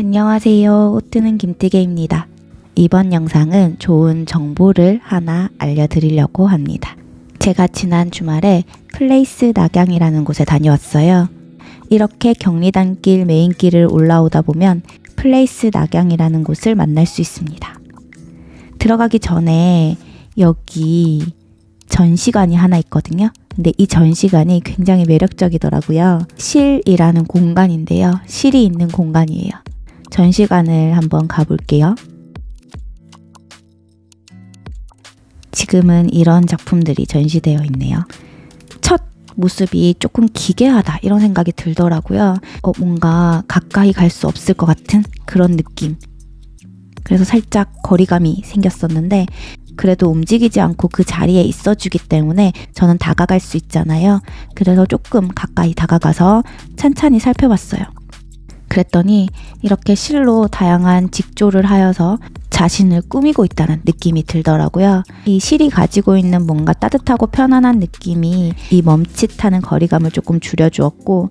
안녕하세요. 오뜨는 김뜨개입니다. 이번 영상은 좋은 정보를 하나 알려드리려고 합니다. 제가 지난 주말에 플레이스 낙양이라는 곳에 다녀왔어요. 이렇게 경리단길 메인길을 올라오다 보면 플레이스 낙양이라는 곳을 만날 수 있습니다. 들어가기 전에 여기 전시관이 하나 있거든요. 근데 이 전시관이 굉장히 매력적이더라고요. 실이라는 공간인데요. 실이 있는 공간이에요. 전시관을 한번 가볼게요. 지금은 이런 작품들이 전시되어 있네요. 첫 모습이 조금 기괴하다 이런 생각이 들더라고요. 어, 뭔가 가까이 갈 수 없을 것 같은 그런 느낌. 그래서 살짝 거리감이 생겼었는데 그래도 움직이지 않고 그 자리에 있어주기 때문에 저는 다가갈 수 있잖아요. 그래서 조금 가까이 다가가서 찬찬히 살펴봤어요. 그랬더니 이렇게 실로 다양한 직조를 하여서 자신을 꾸미고 있다는 느낌이 들더라고요. 이 실이 가지고 있는 뭔가 따뜻하고 편안한 느낌이 이 멈칫하는 거리감을 조금 줄여주었고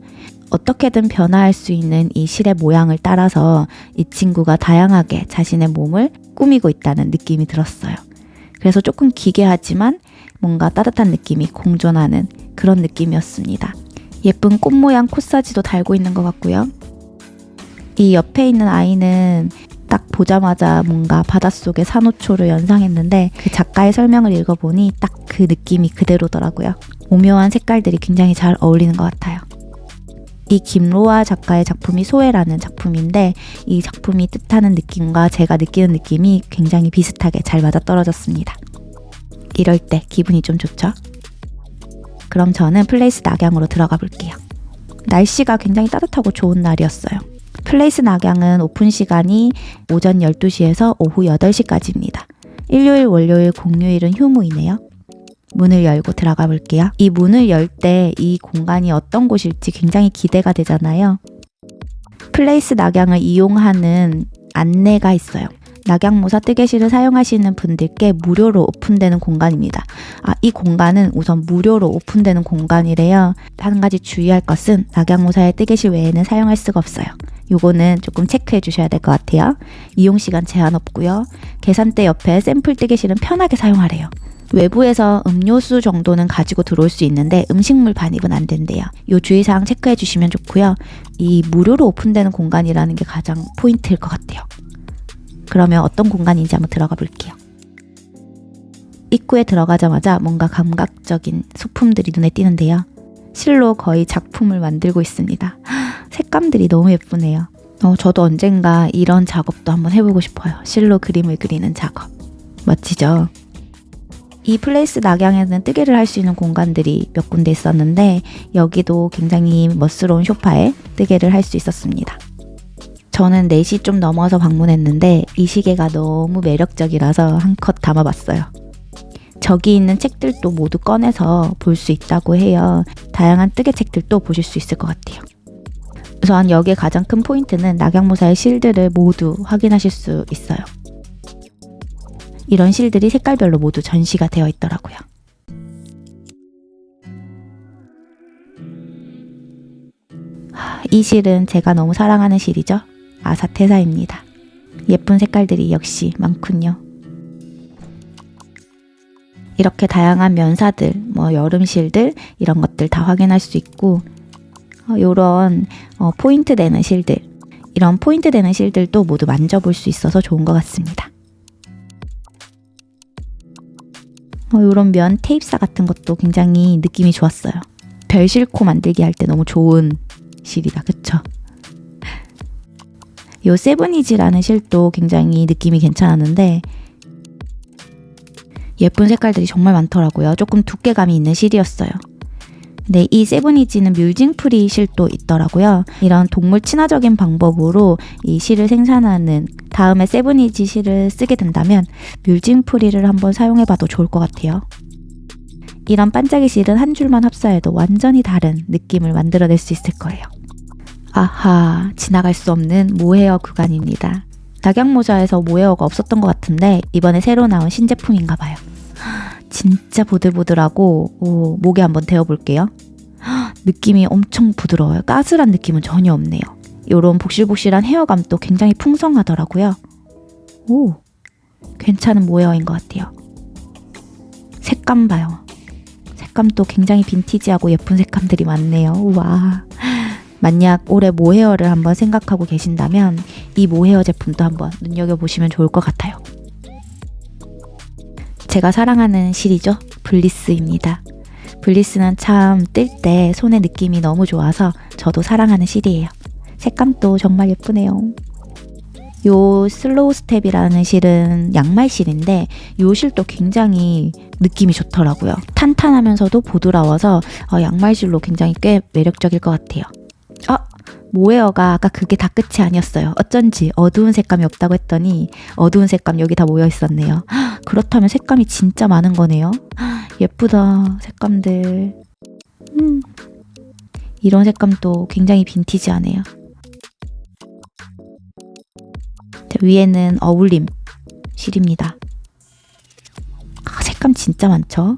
어떻게든 변화할 수 있는 이 실의 모양을 따라서 이 친구가 다양하게 자신의 몸을 꾸미고 있다는 느낌이 들었어요. 그래서 조금 기괴하지만 뭔가 따뜻한 느낌이 공존하는 그런 느낌이었습니다. 예쁜 꽃 모양 코사지도 달고 있는 것 같고요. 이 옆에 있는 아이는 딱 보자마자 뭔가 바닷속의 산호초를 연상했는데 그 작가의 설명을 읽어보니 딱 그 느낌이 그대로더라고요. 오묘한 색깔들이 굉장히 잘 어울리는 것 같아요. 이 김로아 작가의 작품이 소해라는 작품인데 이 작품이 뜻하는 느낌과 제가 느끼는 느낌이 굉장히 비슷하게 잘 맞아떨어졌습니다. 이럴 때 기분이 좀 좋죠? 그럼 저는 플레이스 낙양으로 들어가 볼게요. 날씨가 굉장히 따뜻하고 좋은 날이었어요. 플레이스 낙양은 오픈 시간이 오전 12시에서 오후 8시까지입니다. 일요일, 월요일, 공휴일은 휴무이네요. 문을 열고 들어가 볼게요. 이 문을 열 때 이 공간이 어떤 곳일지 굉장히 기대가 되잖아요. 플레이스 낙양을 이용하는 안내가 있어요. 낙양모사 뜨개실을 사용하시는 분들께 무료로 오픈되는 공간입니다. 아, 이 공간은 우선 무료로 오픈되는 공간이래요. 한 가지 주의할 것은 낙양모사의 뜨개실 외에는 사용할 수가 없어요. 요거는 조금 체크해 주셔야 될 것 같아요. 이용 시간 제한 없고요. 계산대 옆에 샘플 뜨개실은 편하게 사용하래요. 외부에서 음료수 정도는 가지고 들어올 수 있는데 음식물 반입은 안 된대요. 요 주의사항 체크해 주시면 좋고요. 이 무료로 오픈되는 공간이라는 게 가장 포인트일 것 같아요. 그러면 어떤 공간인지 한번 들어가 볼게요. 입구에 들어가자마자 뭔가 감각적인 소품들이 눈에 띄는데요. 실로 거의 작품을 만들고 있습니다. 색감들이 너무 예쁘네요. 어, 저도 언젠가 이런 작업도 한번 해보고 싶어요. 실로 그림을 그리는 작업. 멋지죠? 이 플레이스 낙양에는 뜨개를 할 수 있는 공간들이 몇 군데 있었는데 여기도 굉장히 멋스러운 쇼파에 뜨개를 할 수 있었습니다. 저는 4시 좀 넘어서 방문했는데 이 시계가 너무 매력적이라서 한컷 담아봤어요. 저기 있는 책들도 모두 꺼내서 볼 수 있다고 해요. 다양한 뜨개 책들도 보실 수 있을 것 같아요. 우선 여기에 가장 큰 포인트는 낙양모사의 실들을 모두 확인하실 수 있어요. 이런 실들이 색깔별로 모두 전시가 되어 있더라고요. 하, 이 실은 제가 너무 사랑하는 실이죠. 아사테사입니다. 예쁜 색깔들이 역시 많군요. 이렇게 다양한 면사들, 뭐 여름실들 이런 것들 다 확인할 수 있고 이런 어, 포인트 되는 실들 이런 포인트 되는 실들도 모두 만져볼 수 있어서 좋은 것 같습니다. 어, 이런 면 테이프사 같은 것도 굉장히 느낌이 좋았어요. 별 싣고 만들기 할 때 너무 좋은 실이다, 그쵸? 요 세븐이지라는 실도 굉장히 느낌이 괜찮았는데 예쁜 색깔들이 정말 많더라고요. 조금 두께감이 있는 실이었어요. 근데 이 세븐이지는 뮬징프리 실도 있더라고요. 이런 동물 친화적인 방법으로 이 실을 생산하는 다음에 세븐이지 실을 쓰게 된다면 뮬징프리를 한번 사용해봐도 좋을 것 같아요. 이런 반짝이 실은 한 줄만 합사해도 완전히 다른 느낌을 만들어낼 수 있을 거예요. 아하, 지나갈 수 없는 모헤어 구간입니다. 낙양 모자에서 모헤어가 없었던 것 같은데 이번에 새로 나온 신제품인가 봐요. 진짜 보들보들하고 오, 목에 한번 대어볼게요. 느낌이 엄청 부드러워요. 까슬한 느낌은 전혀 없네요. 요런 복실복실한 헤어감도 굉장히 풍성하더라고요. 오, 괜찮은 모헤어인 것 같아요. 색감 봐요. 색감도 굉장히 빈티지하고 예쁜 색감들이 많네요. 우와. 만약 올해 모헤어를 한번 생각하고 계신다면 이 모헤어 제품도 한번 눈여겨보시면 좋을 것 같아요. 제가 사랑하는 실이죠. 블리스입니다. 블리스는 참 뜰 때 손의 느낌이 너무 좋아서 저도 사랑하는 실이에요. 색감도 정말 예쁘네요. 요 슬로우 스텝이라는 실은 양말 실인데 요 실도 굉장히 느낌이 좋더라고요. 탄탄하면서도 부드러워서 어, 양말 실로 굉장히 꽤 매력적일 것 같아요. 아 모헤어가 아까 그게 다 끝이 아니었어요. 어쩐지 어두운 색감이 없다고 했더니 어두운 색감 여기 다 모여 있었네요. 헉, 그렇다면 색감이 진짜 많은 거네요. 헉, 예쁘다 색감들. 음, 이런 색감도 굉장히 빈티지하네요. 자, 위에는 어울림 실입니다. 아, 색감 진짜 많죠?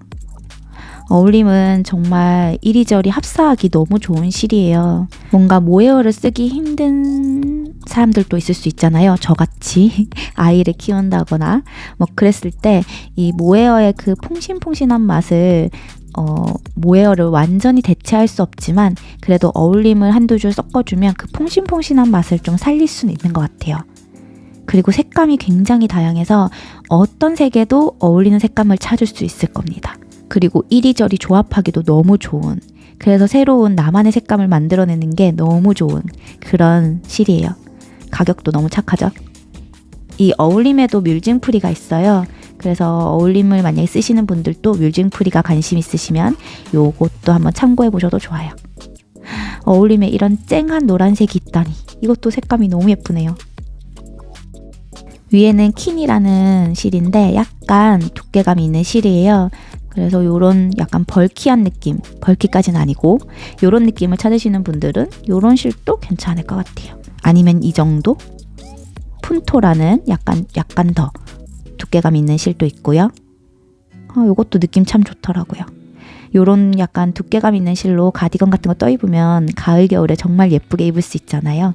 어울림은 정말 이리저리 합사하기 너무 좋은 실이에요. 뭔가 모헤어를 쓰기 힘든 사람들도 있을 수 있잖아요. 저같이 아이를 키운다거나 뭐 그랬을 때 이 모헤어의 그 퐁신퐁신한 맛을 어, 모헤어를 완전히 대체할 수 없지만 그래도 어울림을 한두 줄 섞어주면 그 퐁신퐁신한 맛을 좀 살릴 수는 있는 것 같아요. 그리고 색감이 굉장히 다양해서 어떤 색에도 어울리는 색감을 찾을 수 있을 겁니다. 그리고 이리저리 조합하기도 너무 좋은 그래서 새로운 나만의 색감을 만들어내는 게 너무 좋은 그런 실이에요. 가격도 너무 착하죠? 이 어울림에도 뮬징프리가 있어요. 그래서 어울림을 만약에 쓰시는 분들도 뮬징프리가 관심 있으시면 요것도 한번 참고해 보셔도 좋아요. 어울림에 이런 쨍한 노란색이 있다니 이것도 색감이 너무 예쁘네요. 위에는 킨이라는 실인데 약간 두께감이 있는 실이에요. 그래서 요런 약간 벌키한 느낌, 벌키까지는 아니고 요런 느낌을 찾으시는 분들은 요런 실도 괜찮을 것 같아요. 아니면 이 정도? 푼토라는 약간 약간 더 두께감 있는 실도 있고요. 아, 요것도 느낌 참 좋더라고요. 요런 약간 두께감 있는 실로 가디건 같은 거 떠입으면 가을 겨울에 정말 예쁘게 입을 수 있잖아요.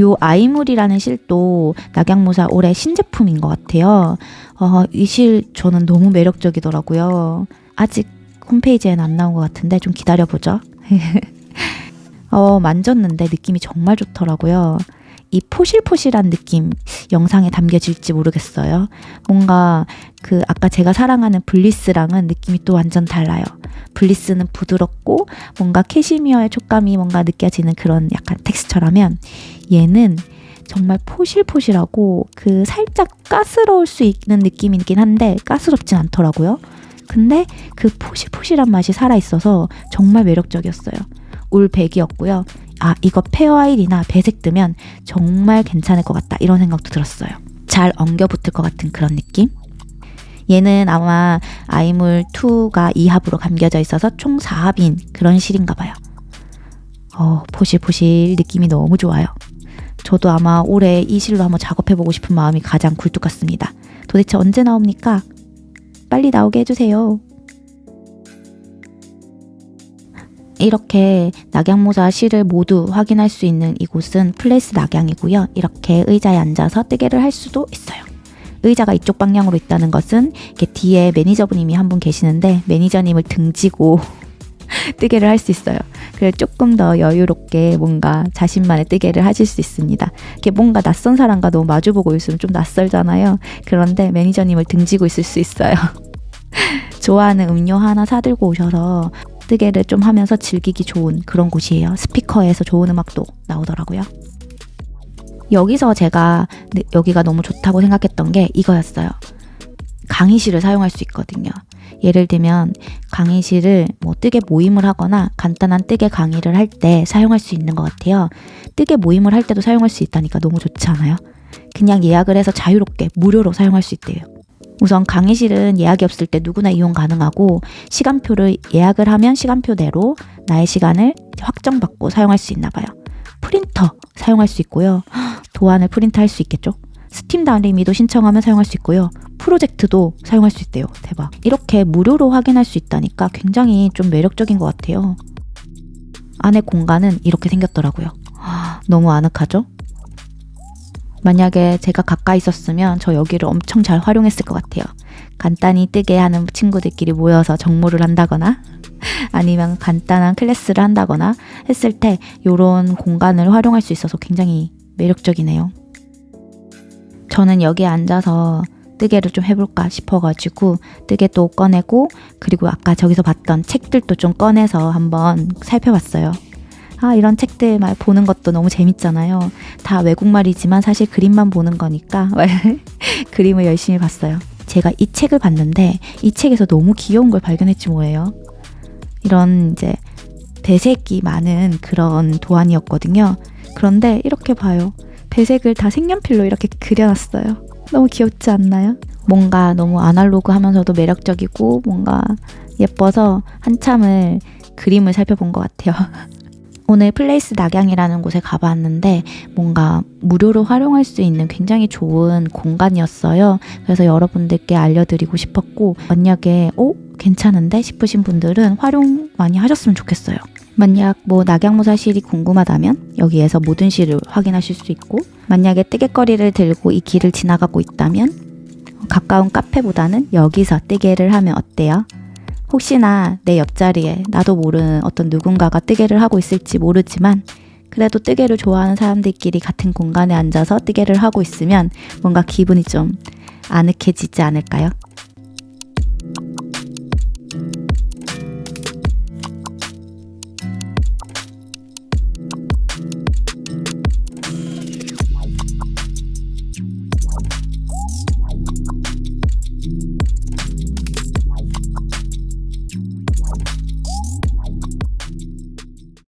요 아이물이라는 실도 낙양모사 올해 신제품인 것 같아요. 어, 이 실 저는 너무 매력적이더라고요. 아직 홈페이지에는 안 나온 것 같은데 좀 기다려보죠. 어, 만졌는데 느낌이 정말 좋더라고요. 이 포실포실한 느낌 영상에 담겨질지 모르겠어요. 뭔가 그 아까 제가 사랑하는 블리스랑은 느낌이 또 완전 달라요. 블리스는 부드럽고 뭔가 캐시미어의 촉감이 뭔가 느껴지는 그런 약간 텍스처라면 얘는 정말 포실포실하고 그 살짝 가스러울 수 있는 느낌이긴 한데 가스럽진 않더라고요. 근데 그 포실포실한 맛이 살아있어서 정말 매력적이었어요. 울백이었고요. 아, 이거 페어아일이나 배색 뜨면 정말 괜찮을 것 같다. 이런 생각도 들었어요. 잘 엉겨 붙을 것 같은 그런 느낌? 얘는 아마 아이물 2가 2합으로 감겨져 있어서 총 4합인 그런 실인가 봐요. 어, 포실포실 느낌이 너무 좋아요. 저도 아마 올해 이 실로 한번 작업해보고 싶은 마음이 가장 굴뚝 같습니다. 도대체 언제 나옵니까? 빨리 나오게 해주세요. 이렇게 낙양모자 실을 모두 확인할 수 있는 이곳은 플레이스 낙양이고요. 이렇게 의자에 앉아서 뜨개를 할 수도 있어요. 의자가 이쪽 방향으로 있다는 것은 이렇게 뒤에 매니저분님이 한 분 계시는데 매니저님을 등지고 뜨개를 할 수 있어요. 그래서 조금 더 여유롭게 뭔가 자신만의 뜨개를 하실 수 있습니다. 이렇게 뭔가 낯선 사람과 너무 마주보고 있으면 좀 낯설잖아요. 그런데 매니저님을 등지고 있을 수 있어요. 좋아하는 음료 하나 사들고 오셔서 뜨개를 좀 하면서 즐기기 좋은 그런 곳이에요. 스피커에서 좋은 음악도 나오더라고요. 여기서 제가 네, 여기가 너무 좋다고 생각했던 게 이거였어요. 강의실을 사용할 수 있거든요. 예를 들면 강의실을 뭐 뜨개 모임을 하거나 간단한 뜨개 강의를 할 때 사용할 수 있는 것 같아요. 뜨개 모임을 할 때도 사용할 수 있다니까 너무 좋지 않아요? 그냥 예약을 해서 자유롭게 무료로 사용할 수 있대요. 우선 강의실은 예약이 없을 때 누구나 이용 가능하고 시간표를 예약을 하면 시간표대로 나의 시간을 확정받고 사용할 수 있나 봐요. 프린터 사용할 수 있고요. 도안을 프린트할 수 있겠죠. 스팀 다리미도 신청하면 사용할 수 있고요. 프로젝트도 사용할 수 있대요. 대박. 이렇게 무료로 확인할 수 있다니까 굉장히 좀 매력적인 것 같아요. 안에 공간은 이렇게 생겼더라고요. 너무 아늑하죠? 만약에 제가 가까이 있었으면 저 여기를 엄청 잘 활용했을 것 같아요. 간단히 뜨게 하는 친구들끼리 모여서 정모를 한다거나 아니면 간단한 클래스를 한다거나 했을 때 이런 공간을 활용할 수 있어서 굉장히 매력적이네요. 저는 여기에 앉아서 뜨개를 좀 해볼까 싶어가지고 뜨개도 꺼내고 그리고 아까 저기서 봤던 책들도 좀 꺼내서 한번 살펴봤어요. 아 이런 책들 말 보는 것도 너무 재밌잖아요. 다 외국말이지만 사실 그림만 보는 거니까 그림을 열심히 봤어요. 제가 이 책을 봤는데 이 책에서 너무 귀여운 걸 발견했지 뭐예요. 이런 이제 배색이 많은 그런 도안이었거든요. 그런데 이렇게 봐요. 배색을 다 색연필로 이렇게 그려놨어요. 너무 귀엽지 않나요? 뭔가 너무 아날로그 하면서도 매력적이고 뭔가 예뻐서 한참을 그림을 살펴본 것 같아요. 오늘 플레이스 낙양이라는 곳에 가봤는데 뭔가 무료로 활용할 수 있는 굉장히 좋은 공간이었어요. 그래서 여러분들께 알려드리고 싶었고 만약에 어 괜찮은데 싶으신 분들은 활용 많이 하셨으면 좋겠어요. 만약 뭐 낙양무사실이 궁금하다면 여기에서 모든 시를 확인하실 수 있고 만약에 뜨개거리를 들고 이 길을 지나가고 있다면 가까운 카페보다는 여기서 뜨개를 하면 어때요? 혹시나 내 옆자리에 나도 모르는 어떤 누군가가 뜨개를 하고 있을지 모르지만 그래도 뜨개를 좋아하는 사람들끼리 같은 공간에 앉아서 뜨개를 하고 있으면 뭔가 기분이 좀 아늑해지지 않을까요?